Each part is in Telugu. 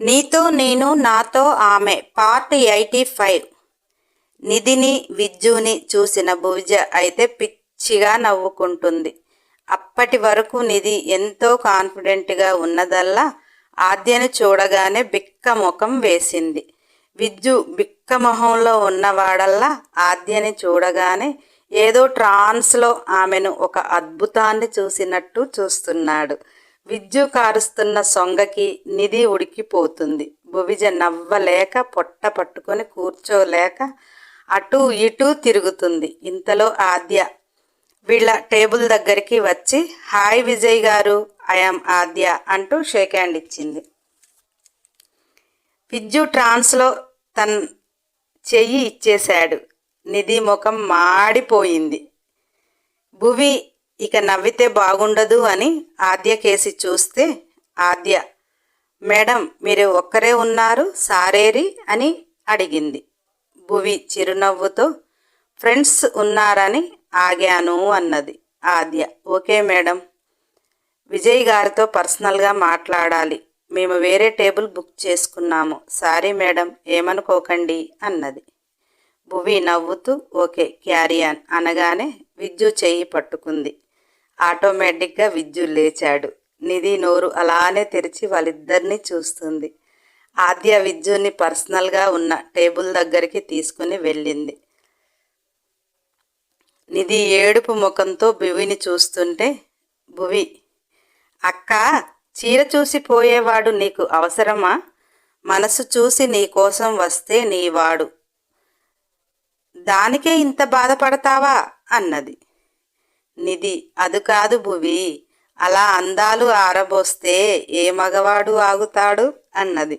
నీతో నేను నాతో ఆమె. Part eighty five. నిధిని విజ్జుని చూసిన భువిజ అయితే పిచ్చిగా నవ్వుకుంటుంది. అప్పటి వరకు నిధి ఎంతో కాన్ఫిడెంట్గా ఉన్నదల్లా ఆద్యను చూడగానే బిక్క ముఖం వేసింది. విజ్జు బిక్క మొహంలో ఉన్నవాడల్లా ఆద్యని చూడగానే ఏదో ట్రాన్స్లో ఆమెను ఒక అద్భుతాన్ని చూసినట్టు చూస్తున్నాడు. విద్యు కారుస్తున్న సొంగకి నిధి ఉడికిపోతుంది. భువిజ నవ్వలేక పొట్ట పట్టుకొని కూర్చోలేక అటు ఇటు తిరుగుతుంది. ఇంతలో ఆద్య వీళ్ళ టేబుల్ దగ్గరికి వచ్చి హాయ్ విజయ్ గారు ఐఎమ్ ఆద్య అంటూ షేక్ హ్యాండ్ ఇచ్చింది. విద్యు ట్రాన్స్లో తన చెయ్యి ఇచ్చేశాడు. నిధి ముఖం మాడిపోయింది. భువి ఇక నవ్వితే బాగుండదు అని ఆద్య కేసి చూస్తే ఆద్య మేడం మీరు ఒక్కరే ఉన్నారు సారేరి అని అడిగింది. భువి చిరునవ్వుతో ఫ్రెండ్స్ ఉన్నారని ఆగాను అన్నది ఆద్య. ఓకే మేడం విజయ్ గారితో పర్సనల్గా మాట్లాడాలి. మేము వేరే టేబుల్ బుక్ చేసుకున్నాము. సారీ మేడం ఏమనుకోకండి అన్నది. భువి నవ్వుతూ ఓకే క్యారియాన్ అనగానే విద్యు చెయ్యి పట్టుకుంది. ఆటోమేటిక్గా విద్యు లేచాడు. నిధి నోరు అలానే తెరిచి వాళ్ళిద్దరినీ చూస్తుంది. ఆద్య విద్యుని పర్సనల్గా ఉన్న టేబుల్ దగ్గరికి తీసుకుని వెళ్ళింది. నిధి ఏడుపు ముఖంతో భువిని చూస్తుంటే భువి అక్క చీర చూసి పోయేవాడు నీకు అవసరమా? మనసు చూసి నీ కోసం వస్తే నీవాడు. దానికే ఇంత బాధపడతావా? అన్నది. నిధి. అది కాదు భువి అలా అందాలు ఆరబోస్తే ఏ మగవాడు ఆగుతాడు అన్నది.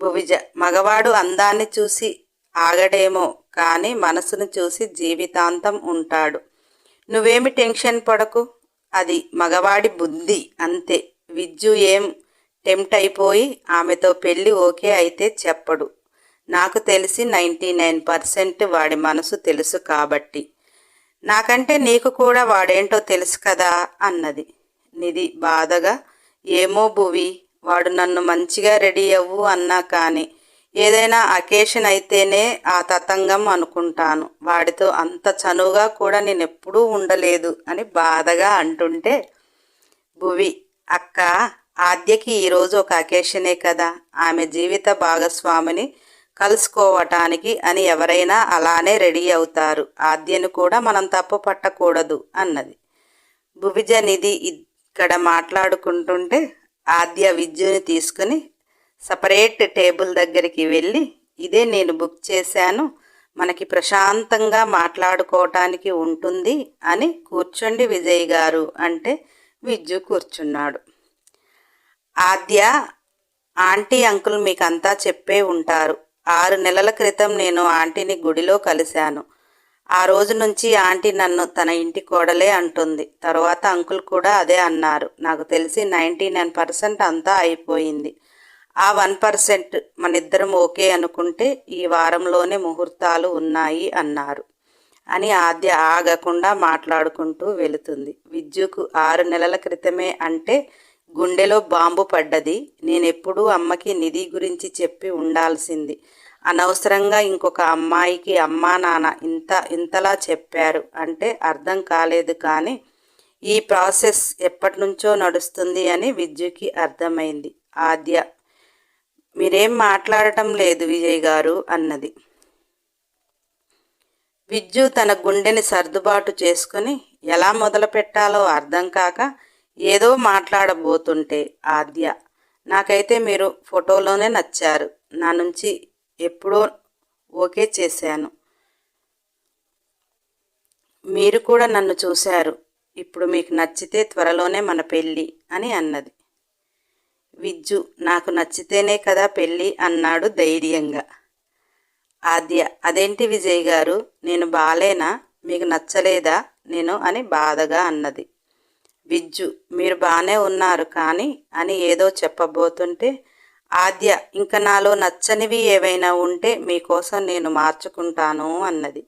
భువిజ మగవాడు అందాన్ని చూసి ఆగడేమో కానీ మనసును చూసి జీవితాంతం ఉంటాడు. నువ్వేమి టెన్షన్ పడకు అది మగవాడి బుద్ధి అంతే. విద్యు ఏం టెంప్ట్ అయిపోయి ఆమెతో పెళ్ళి ఓకే అయితే చెప్పడు. నాకు తెలిసి నైంటీ నైన్ పర్సెంట్ వాడి మనసు తెలుసు కాబట్టి. నాకంటే నీకు కూడా వాడేంటో తెలుసు కదా అన్నది. నిధి బాధగా ఏమో భువి వాడు నన్ను మంచిగా రెడీ అవ్వు అన్నా కానీ ఏదైనా అకేషన్ అయితేనే ఆ తతంగం అనుకుంటాను. వాడితో అంత చనువుగా కూడా నేను ఎప్పుడూ ఉండలేదు అని బాధగా అంటుంటే భువి అక్క ఆద్యకి ఈరోజు ఒక అకేషనే కదా. ఆమె జీవిత భాగస్వామిని కలుసుకోవటానికి అని ఎవరైనా అలానే రెడీ అవుతారు. ఆద్యను కూడా మనం తప్పు పట్టకూడదు అన్నది. భువిజ నిధి ఇక్కడ మాట్లాడుకుంటుంటే ఆద్య విద్యుని తీసుకుని సపరేట్ టేబుల్ దగ్గరికి వెళ్ళి ఇదే నేను బుక్ చేశాను మనకి ప్రశాంతంగా మాట్లాడుకోవటానికి ఉంటుంది అని కూర్చోండి విజయ్ గారు అంటే విద్యు కూర్చున్నాడు. ఆద్య ఆంటీ అంకుల్ మీకు అంతా చెప్పే ఉంటారు. ఆరు నెలల క్రితం నేను ఆంటీని గుడిలో కలిశాను. ఆ రోజు నుంచి ఆంటీ నన్ను తన ఇంటి కోడలే అంటుంది. తర్వాత అంకుల్ కూడా అదే అన్నారు. నాకు తెలిసి నైంటీ నైన్ పర్సెంట్ అంతా అయిపోయింది. ఆ వన్ పర్సెంట్ మనిద్దరం ఓకే అనుకుంటే ఈ వారంలోనే ముహూర్తాలు ఉన్నాయి అన్నారు అని ఆద్య ఆగకుండా మాట్లాడుకుంటూ వెళుతుంది. విద్యుకు ఆరు నెలల క్రితమే అంటే గుండెలో బాంబు పడ్డది. నేనెప్పుడూ అమ్మకి నిధి గురించి చెప్పి ఉండాల్సింది. అనవసరంగా ఇంకొక అమ్మాయికి అమ్మా నాన్న ఇంత ఇంతలా చెప్పారు అంటే అర్థం కాలేదు కానీ ఈ ప్రాసెస్ ఎప్పటి నుంచో నడుస్తుంది అని విద్యుకి అర్థమైంది. ఆద్య మీరేం మాట్లాడటం లేదు విజయ్ గారు అన్నది. విద్యు తన గుండెని సర్దుబాటు చేసుకుని ఎలా మొదలు పెట్టాలో అర్థం కాక ఏదో మాట్లాడబోతుంటే ఆద్య నాకైతే మీరు ఫోటోలోనే నచ్చారు. నా నుంచి ఎప్పుడో ఓకే చేశాను. మీరు కూడా నన్ను చూశారు. ఇప్పుడు మీకు నచ్చితే త్వరలోనే మన పెళ్ళి అని అన్నది. విజ్జు నాకు నచ్చితేనే కదా పెళ్ళి అన్నాడు ధైర్యంగా. ఆద్య అదేంటి విజయ్ గారు? నేను బాలేనా? మీకు నచ్చలేదా? నేను అని బాధగా అన్నది. బిజ్జు మీరు బాగానే ఉన్నారు కానీ అని ఏదో చెప్పబోతుంటే ఆద్య ఇంకా నాలో నచ్చనివి ఏవైనా ఉంటే మీకోసం నేను మార్చుకుంటాను అన్నది.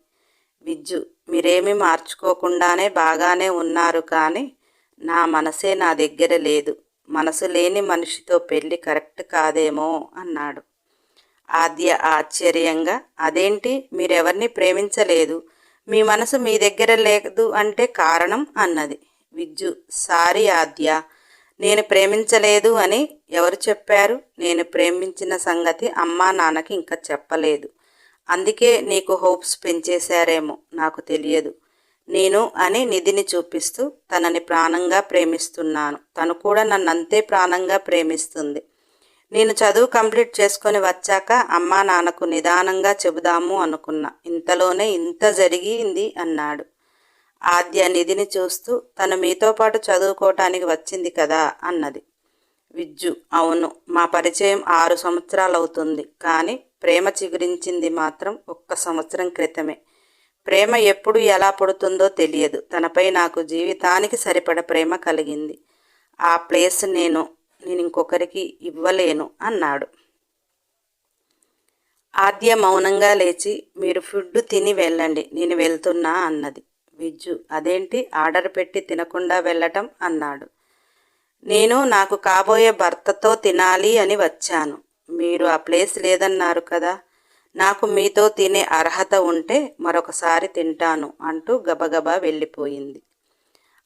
విజ్జు మీరేమీ మార్చుకోకుండానే బాగానే ఉన్నారు కానీ నా మనసే నా దగ్గర లేదు. మనసు లేని మనిషితో పెళ్ళి కరెక్ట్ కాదేమో అన్నాడు. ఆద్య ఆశ్చర్యంగా అదేంటి మీరెవరిని ప్రేమించలేదు? మీ మనసు మీ దగ్గర లేదు అంటే కారణం అన్నది. విజ్జు సారీ ఆద్య నేను ప్రేమించలేదు అని ఎవరు చెప్పారు? నేను ప్రేమించిన సంగతి అమ్మా నాన్నకి ఇంకా చెప్పలేదు. అందుకే నీకు హోప్స్ పెంచేశారేమో నాకు తెలియదు. నేను అని నిధిని చూపిస్తూ తనని ప్రాణంగా ప్రేమిస్తున్నాను. తను కూడా నన్ను అంతే ప్రాణంగా ప్రేమిస్తుంది. నేను చదువు కంప్లీట్ చేసుకొని వచ్చాక అమ్మా నాన్నకు నిదానంగా చెబుదాము అనుకున్నా. ఇంతలోనే ఇంత జరిగింది అన్నాడు. ఆద్య నిధిని చూస్తూ తను మీతో పాటు చదువుకోవటానికి వచ్చింది కదా అన్నది. విజ్జు అవును మా పరిచయం ఆరు సంవత్సరాలు అవుతుంది కానీ ప్రేమ చిగురించింది మాత్రం ఒక్క సంవత్సరం క్రితమే. ప్రేమ ఎప్పుడు ఎలా పుడుతుందో తెలియదు తనపై నాకు జీవితానికి సరిపడ ప్రేమ కలిగింది. ఆ ప్లేస్ నేను నేను ఇంకొకరికి ఇవ్వలేను అన్నాడు. ఆద్య మౌనంగా లేచి మీరు ఫుడ్ తిని వెళ్ళండి నేను వెళ్తున్నా అన్నది. విజ్జు అదేంటి? ఆర్డర్ పెట్టి తినకుండా వెళ్ళటం అన్నాడు. నేను నాకు కాబోయే భర్తతో తినాలి అని వచ్చాను. మీరు ఆ ప్లేస్ లేదన్నారు కదా. నాకు మీతో తినే అర్హత ఉంటే మరొకసారి తింటాను అంటూ గబగబా వెళ్ళిపోయింది.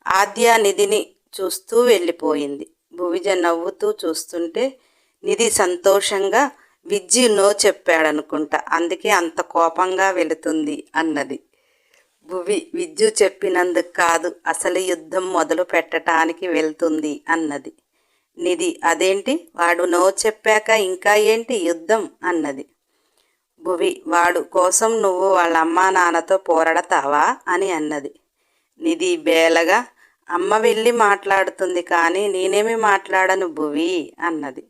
ఆద్య నిధిని చూస్తూ వెళ్ళిపోయింది. భువిజ నవ్వుతూ చూస్తుంటే నిధి సంతోషంగా విజ్జి నో చెప్పాడనుకుంటా. అందుకే అంత కోపంగా వెళుతుంది అన్నది. భువి విజ్జు చెప్పినందుకు కాదు అసలు యుద్ధం మొదలు పెట్టడానికి వెళ్తుంది అన్నది. నిధి అదేంటి? వాడు నో చెప్పాక ఇంకా ఏంటి యుద్ధం? అన్నది. భువి వాడు కోసం నువ్వు వాళ్ళ అమ్మా నాన్నతో పోరాడతావా? అని అన్నది. నిధి బేలగా అమ్మ వెళ్ళి మాట్లాడుతుంది కానీ నేనేమి మాట్లాడను భువి? అన్నది.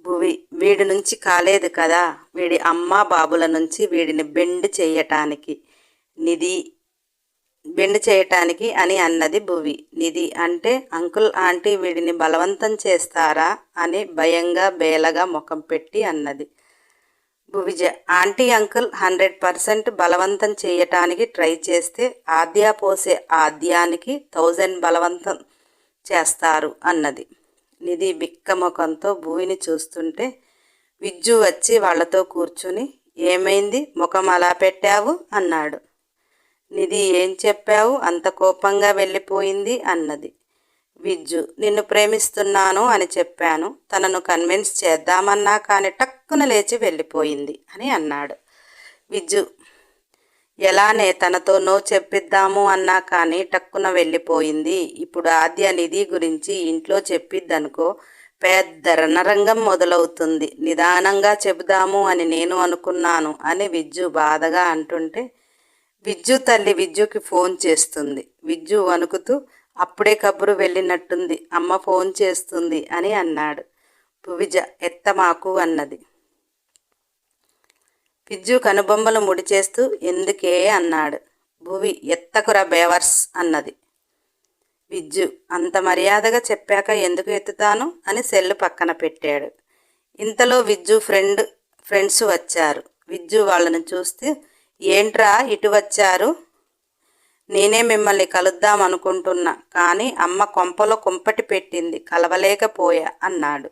భువి వీడి నుంచి కాలేదు కదా. వీడి అమ్మ బాబుల నుంచి వీడిని బెండ్ చేయటానికి. నిధి బెండ్ చేయటానికి అని అన్నది భువి. నిధి అంటే అంకుల్ ఆంటీ వీడిని బలవంతం చేస్తారా అని భయంగా బేలగా ముఖం పెట్టి అన్నది. Bhuvija aunty uncle hundred percent బలవంతం చేయటానికి ట్రై చేస్తే ఆద్య పోసే ఆద్యానికి థౌజండ్ బలవంతం చేస్తారు అన్నది. నిధి బిక్క ముఖంతో భూమిని చూస్తుంటే విజ్జు వచ్చి వాళ్ళతో కూర్చుని ఏమైంది? ముఖం అలా పెట్టావు? అన్నాడు. నిధి ఏం చెప్పావు? అంత కోపంగా వెళ్ళిపోయింది అన్నది. విజ్జు నిన్ను ప్రేమిస్తున్నాను అని చెప్పాను. తనను కన్విన్స్ చేద్దామన్నా కానీ టక్కున లేచి వెళ్ళిపోయింది అని అన్నాడు. విజ్జు ఎలానే తనతో నో చెప్పిద్దాము అన్నా కానీ టక్కున వెళ్ళిపోయింది. ఇప్పుడు ఆద్య నిధి గురించి ఇంట్లో చెప్పిద్దనుకో పెద్ద రణరంగం మొదలవుతుంది. నిదానంగా చెబుదాము అని నేను అనుకున్నాను అని విజ్జు బాధగా అంటుంటే విద్యు తల్లి విద్యుకి ఫోన్ చేస్తుంది. విద్యు వణుకుతూ అప్పుడే కబురు వెళ్ళినట్టుంది. అమ్మ ఫోన్ చేస్తుంది అని అన్నాడు. భువిజ ఎత్తమాకు అన్నది. విద్యు కనుబొమ్మలు ముడిచేస్తూ ఎందుకే అన్నాడు. భువి ఎత్తకురా బేవర్స్ అన్నది. విద్యు అంత మర్యాదగా చెప్పాక ఎందుకు ఎత్తుతాను అని సెల్లు పక్కన పెట్టాడు. ఇంతలో విద్యు ఫ్రెండ్ ఫ్రెండ్స్ వచ్చారు. విద్యు వాళ్ళని చూస్తే ఏంట్రా ఇటు వచ్చారు? నేనే మిమ్మల్ని కలుద్దాం అనుకుంటున్నా కానీ అమ్మ కొంపలో కుంపటి పెట్టింది కలవలేకపోయా అన్నాడు.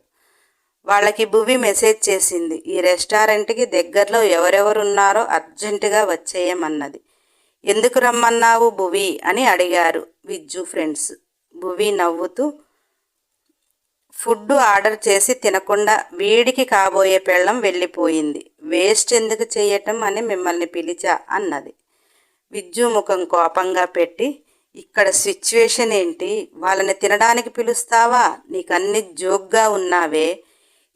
వాళ్ళకి భువి మెసేజ్ చేసింది ఈ రెస్టారెంట్కి దగ్గరలో ఎవరెవరున్నారో అర్జెంటుగా వచ్చేయమన్నది. ఎందుకు రమ్మన్నావు భువి అని అడిగారు విజ్జు ఫ్రెండ్స్. భువి నవ్వుతూ ఫుడ్ ఆర్డర్ చేసి తినకుండా వీడికి కాబోయే పెళ్ళం వెళ్ళిపోయింది. వేస్ట్ ఎందుకు చేయటం అని మిమ్మల్ని పిలిచా అన్నది. విద్యు ముఖం కోపంగా పెట్టి ఇక్కడ సిచ్యువేషన్ ఏంటి? వాళ్ళని తినడానికి పిలుస్తావా? నీకన్ని జోక్గా ఉన్నావే.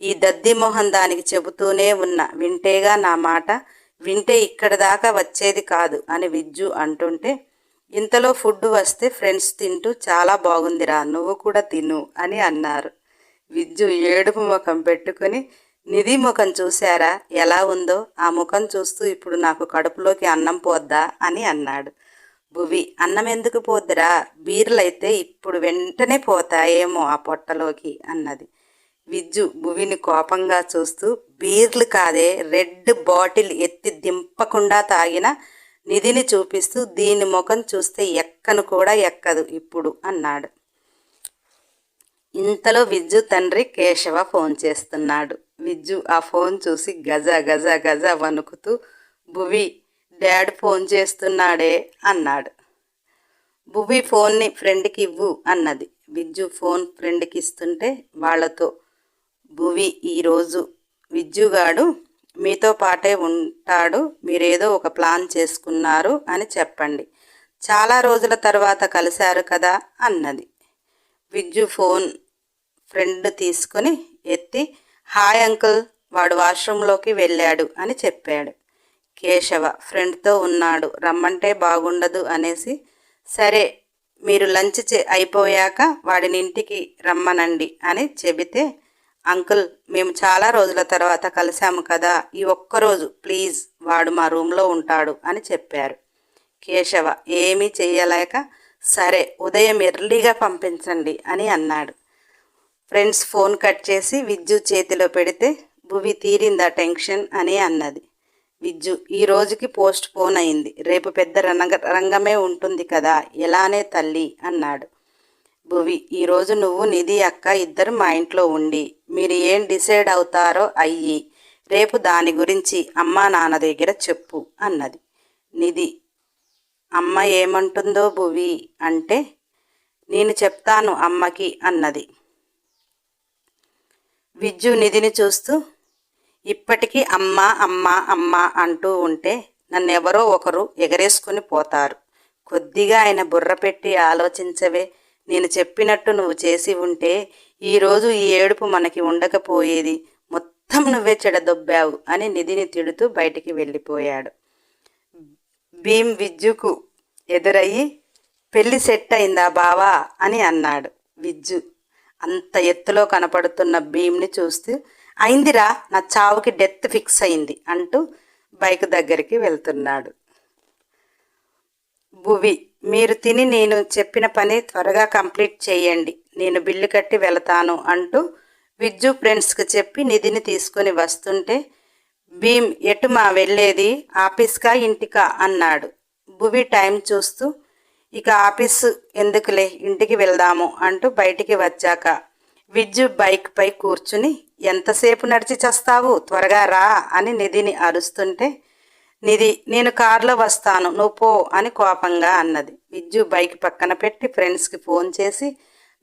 ఈ దద్ది మొహం దానికి చెబుతూనే ఉన్నా. వింటేగా నా మాట వింటే ఇక్కడ దాకా వచ్చేది కాదు అని విజ్జు అంటుంటే ఇంతలో ఫుడ్ వస్తే ఫ్రెండ్స్ తింటూ చాలా బాగుందిరా నువ్వు కూడా తిను అని అన్నారు. విజ్జు ఏడుపు ముఖం పెట్టుకుని నిధి ముఖం చూశారా? ఎలా ఉందో? ఆ ముఖం చూస్తూ ఇప్పుడు నాకు కడుపులోకి అన్నం పోద్దా? అని అన్నాడు. భువి అన్నం ఎందుకు పోద్దురా? బీర్లైతే ఇప్పుడు వెంటనే పోతాయేమో ఆ పొట్టలోకి అన్నది. విజ్జు భువిని కోపంగా చూస్తూ బీర్లు కాదే రెడ్ బాటిల్ ఎత్తి దింపకుండా తాగిన నిధిని చూపిస్తూ దీని ముఖం చూస్తే ఎక్కను కూడా ఎక్కదు ఇప్పుడు అన్నాడు. ఇంతలో విజ్జు తండ్రి కేశవ ఫోన్ చేస్తున్నాడు. విజ్జు ఆ ఫోన్ చూసి గజ గజ గజ వణుకుతూ భువి డాడ్ ఫోన్ చేస్తున్నాడే అన్నాడు. భువి ఫోన్ని ఫ్రెండ్కి ఇవ్వు అన్నది. విజ్జు ఫోన్ ఫ్రెండ్కి ఇస్తుంటే వాళ్ళతో భువి ఈరోజు విజ్జుగాడు మీతో పాటే ఉంటాడు మీరేదో ఒక ప్లాన్ చేసుకున్నారు అని చెప్పండి. చాలా రోజుల తర్వాత కలిశారు కదా అన్నది. విజ్జు ఫోన్ ఫ్రెండ్ తీసుకుని ఎత్తి హాయ్ అంకుల్ వాడు వాష్రూంలోకి వెళ్ళాడు అని చెప్పాడు. కేశవ ఫ్రెండ్తో ఉన్నాడు రమ్మంటే బాగుండదు అనేసి సరే మీరు లంచ్ చే అయిపోయాక వాడిని ఇంటికి రమ్మనండి అని చెబితే అంకుల్ మేము చాలా రోజుల తర్వాత కలిశాము కదా ఈ ఒక్కరోజు ప్లీజ్ వాడు మా రూమ్లో ఉంటాడు అని చెప్పారు. కేశవ ఏమీ చేయలేక సరే ఉదయం ఎర్లీగా పంపించండి అని అన్నాడు. ఫ్రెండ్స్ ఫోన్ కట్ చేసి విద్యుత్ చేతిలో పెడితే భువి తీరిందా టెన్షన్ అని అన్నది. విద్యు ఈ రోజుకి పోస్ట్ పోన్ అయింది. రేపు పెద్ద రంగ రంగమే ఉంటుంది కదా ఎలానే తల్లి అన్నాడు. భువి ఈరోజు నువ్వు నిధి అక్క ఇద్దరు మా ఇంట్లో ఉండి మీరు ఏం డిసైడ్ అవుతారో అయ్యి రేపు దాని గురించి అమ్మా నాన్న దగ్గర చెప్పు అన్నది. నిధి అమ్మ ఏమంటుందో భువి అంటే నేను చెప్తాను అమ్మకి అన్నది. విజ్జు నిధిని చూస్తూ ఇప్పటికీ అమ్మ అమ్మ అమ్మ అంటూ ఉంటే నన్నెవరో ఒకరు ఎగరేసుకుని పోతారు. కొద్దిగా ఆయన బుర్ర పెట్టి ఆలోచించవే. నేను చెప్పినట్టు నువ్వు చేసి ఉంటే ఈరోజు ఈ ఏడుపు మనకి ఉండకపోయేది. మొత్తం నువ్వే చెడదొబ్బావు అని నిధిని తిడుతూ బయటికి వెళ్ళిపోయాడు. భీమ్ విద్యుకు ఎదురయ్యి పెళ్ళి సెట్ అయిందా బావా? అని అన్నాడు విజ్జు. అంత ఎత్తులో కనపడుతున్న భీమ్ని చూస్తూ అయిందిరా నా చావుకి డెత్ ఫిక్స్ అయింది అంటూ బైక్ దగ్గరికి వెళ్తున్నాడు. భువి మీరు తిని నేను చెప్పిన పని త్వరగా కంప్లీట్ చేయండి. నేను బిల్లు కట్టి వెళతాను అంటూ విజ్జు ఫ్రెండ్స్కి చెప్పి నిధిని తీసుకొని వస్తుంటే భీమ్ ఎటు మా వెళ్ళేది? ఆఫీస్కా ఇంటికా? అన్నాడు. భువి టైం చూస్తూ ఇక ఆఫీసు ఎందుకులే? ఇంటికి వెళ్దాము అంటూ బయటికి వచ్చాక విజ్జు బైక్పై కూర్చుని ఎంతసేపు నడిచి చస్తావు? త్వరగా రా అని నిధిని అరుస్తుంటే నిధి నేను కారులో వస్తాను. నువ్వు పో అని కోపంగా అన్నది. విజ్జు బైక్ పక్కన పెట్టి ఫ్రెండ్స్కి ఫోన్ చేసి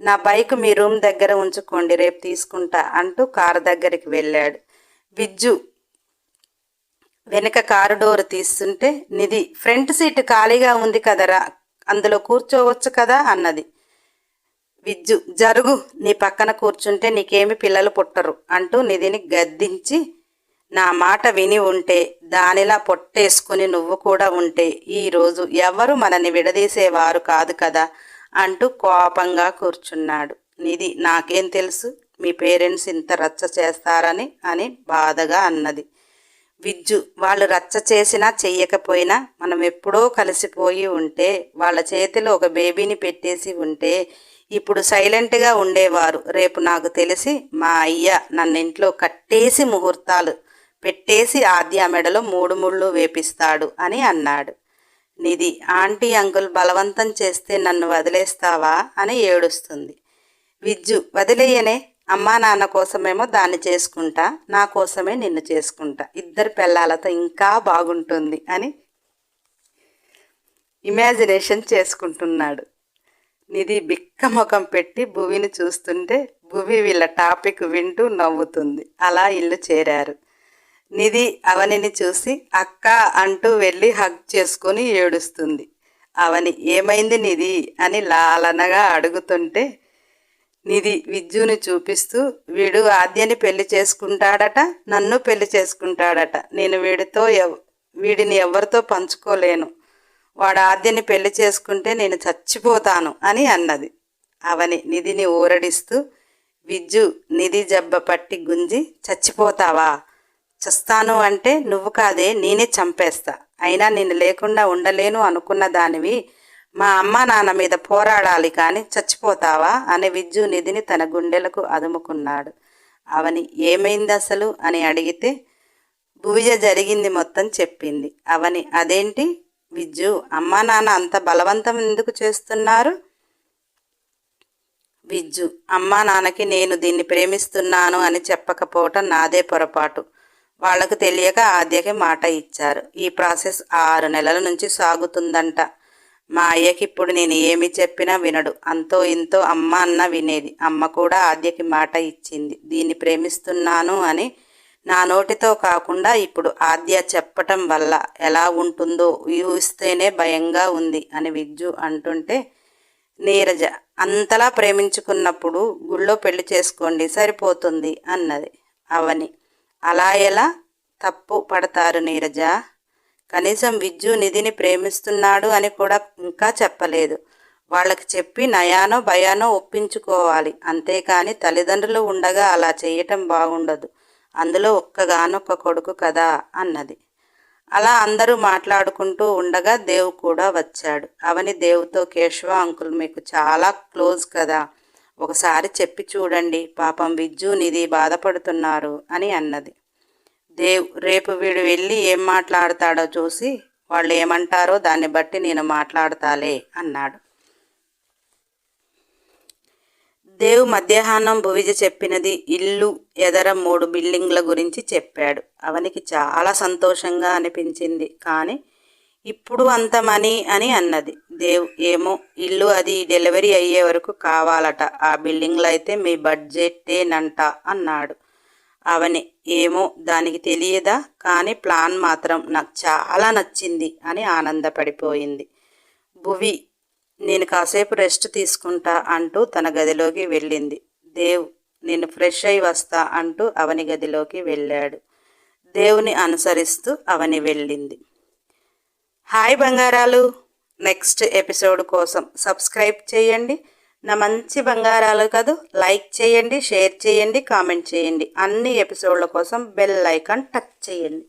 నా బైక్ మీ రూమ్ దగ్గర ఉంచుకోండి రేపు తీసుకుంటా అంటూ కారు దగ్గరికి వెళ్ళాడు. విజ్జు వెనుక కారు డోర్ తీస్తుంటే నిధి ఫ్రంట్ సీట్ ఖాళీగా ఉంది కదరా? అందులో కూర్చోవచ్చు కదా అన్నది. విజ్జు జరుగు నీ పక్కన కూర్చుంటే నీకేమి పిల్లలు పుట్టరు అంటూ నిధిని గద్దించి నా మాట విని ఉంటే దానిలా పొట్టేసుకుని నువ్వు కూడా ఉంటే ఈరోజు ఎవరు మనని విడదీసేవారు కాదు కదా అంటూ కోపంగా కూర్చున్నాడు. నిధి నాకేం తెలుసు? మీ పేరెంట్స్ ఇంత రచ్చ చేస్తారని అని బాధగా అన్నది. విజ్జు. వాళ్ళు రచ్చ చేసినా చెయ్యకపోయినా మనం ఎప్పుడో కలిసిపోయి ఉంటే వాళ్ళ చేతిలో ఒక బేబీని పెట్టేసి ఉంటే ఇప్పుడు సైలెంట్గా ఉండేవారు. రేపు నాకు తెలిసి మా అయ్య నన్ను ఇంట్లో కట్టేసి ముహూర్తాలు పెట్టేసి ఆద్య మెడలో మూడు ముళ్ళు వేపిస్తాడు అని అన్నాడు. నిధి ఆంటీ అంకుల్ బలవంతం చేస్తే నన్ను వదిలేస్తావా? అని ఏడుస్తుంది. విజ్జు వదిలేయనే. అమ్మా నాన్న కోసమేమో దాన్ని చేసుకుంటా నా కోసమే నిన్ను చేసుకుంటా. ఇద్దరు పిల్లలతో ఇంకా బాగుంటుంది అని ఇమాజినేషన్ చేసుకుంటున్నాడు. నిధి బిక్క ముఖం పెట్టి భువిని చూస్తుంటే భువి వీళ్ళ టాపిక్ వింటూ నవ్వుతుంది. అలా ఇల్లు చేరారు. నిధి అవనిని చూసి అక్క అంటూ వెళ్ళి హగ్ చేసుకొని ఏడుస్తుంది. అవని ఏమైంది నిధి? అని లాలనగా అడుగుతుంటే నిధి విద్యుని చూపిస్తూ వీడు ఆద్యని పెళ్ళి చేసుకుంటాడట నన్ను పెళ్ళి చేసుకుంటాడట. నేను వీడితో వీడిని ఎవరితో పంచుకోలేను. వాడు ఆద్యని పెళ్ళి చేసుకుంటే నేను చచ్చిపోతాను అని అన్నది. అవని నిధిని ఊరడిస్తూ విద్యు నిధి జబ్బ పట్టి గుంజి చచ్చిపోతావా? చస్తాను అంటే నువ్వు కాదే నేనే చంపేస్తా. అయినా నేను లేకుండా ఉండలేను అనుకున్న దానివి మా అమ్మ నాన్న మీద పోరాడాలి కానీ చచ్చిపోతావా అని విజ్జు నిధిని తన గుండెలకు అదుముకున్నాడు. అవని ఏమైంది అసలు అని అడిగితే భువిజ జరిగింది మొత్తం చెప్పింది. అవని అదేంటి విజ్జు అమ్మా నాన్న అంత బలవంతం ఎందుకు చేస్తున్నారు? విజ్జు అమ్మా నాన్నకి నేను దీన్ని ప్రేమిస్తున్నాను అని చెప్పకపోవటం నాదే పొరపాటు. వాళ్ళకు తెలియక ఆద్యకి మాట ఇచ్చారు. ఈ ప్రాసెస్ ఆరు నెలల నుంచి సాగుతుందంట. మా అయ్యకి ఇప్పుడు నేను ఏమి చెప్పినా వినడు. అంతో ఇంతో అమ్మ అన్న వినేది. అమ్మ కూడా ఆద్యకి మాట ఇచ్చింది. దీన్ని ప్రేమిస్తున్నాను అని నా నోటితో కాకుండా ఇప్పుడు ఆద్య చెప్పటం వల్ల ఎలా ఉంటుందో ఊహిస్తేనే భయంగా ఉంది అని విజ్జు అంటుంటే నీరజ అంతలా ప్రేమించుకున్నప్పుడు గుళ్ళో పెళ్ళి చేసుకోండి సరిపోతుంది అన్నది అవని. అలా ఎలా తప్పు పడతారు నీరజ? కనీసం విద్యు నిధిని ప్రేమిస్తున్నాడు అని కూడా ఇంకా చెప్పలేదు. వాళ్ళకి చెప్పి నయానో భయానో ఒప్పించుకోవాలి. అంతేకాని తల్లిదండ్రులు ఉండగా అలా చేయటం బాగుండదు. అందులో ఒక్కగానొక్క కొడుకు కదా అన్నది. అలా అందరూ మాట్లాడుకుంటూ ఉండగా దేవు కూడా వచ్చాడు. అవని దేవుతో కేశవ అంకుల్ మీకు చాలా క్లోజ్ కదా. ఒకసారి చెప్పి చూడండి. పాపం విద్యు నిధి బాధపడుతున్నారు అని అన్నది. దేవ్ రేపు వీడు వెళ్ళి ఏం మాట్లాడతాడో చూసి వాళ్ళు ఏమంటారో దాన్ని బట్టి నేను మాట్లాడతాలే అన్నాడు. దేవ్ మధ్యాహ్నం భువిజ చెప్పినది ఇల్లు ఎదర మూడు బిల్డింగ్ల గురించి చెప్పాడు. అవనికి చాలా సంతోషంగా అనిపించింది. కానీ ఇప్పుడు అంత మనీ అని అన్నది. దేవ్ ఏమో ఇల్లు అది డెలివరీ అయ్యే వరకు కావాలట. ఆ బిల్డింగ్లు అయితే మీ బడ్జెట్టేనంట అన్నాడు. అవని. ఏమో దానికి తెలియదా? కానీ ప్లాన్ మాత్రం నాకు చాలా నచ్చింది అని ఆనందపడిపోయింది. భువి నేను కాసేపు రెస్ట్ తీసుకుంటా అంటూ తన గదిలోకి వెళ్ళింది. దేవ్ నేను ఫ్రెష్ అయి వస్తా అంటూ అవని గదిలోకి వెళ్ళాడు. దేవుని అనుసరిస్తూ అవని వెళ్ళింది. హాయ్ బంగారాలు! నెక్స్ట్ ఎపిసోడ్ కోసం సబ్స్క్రైబ్ చేయండి. నా మంచి బంగారాలు కాదు లైక్ చేయండి షేర్ చేయండి కామెంట్ చేయండి. అన్ని ఎపిసోడ్ల కోసం బెల్ ఐకాన్ టచ్ చేయండి.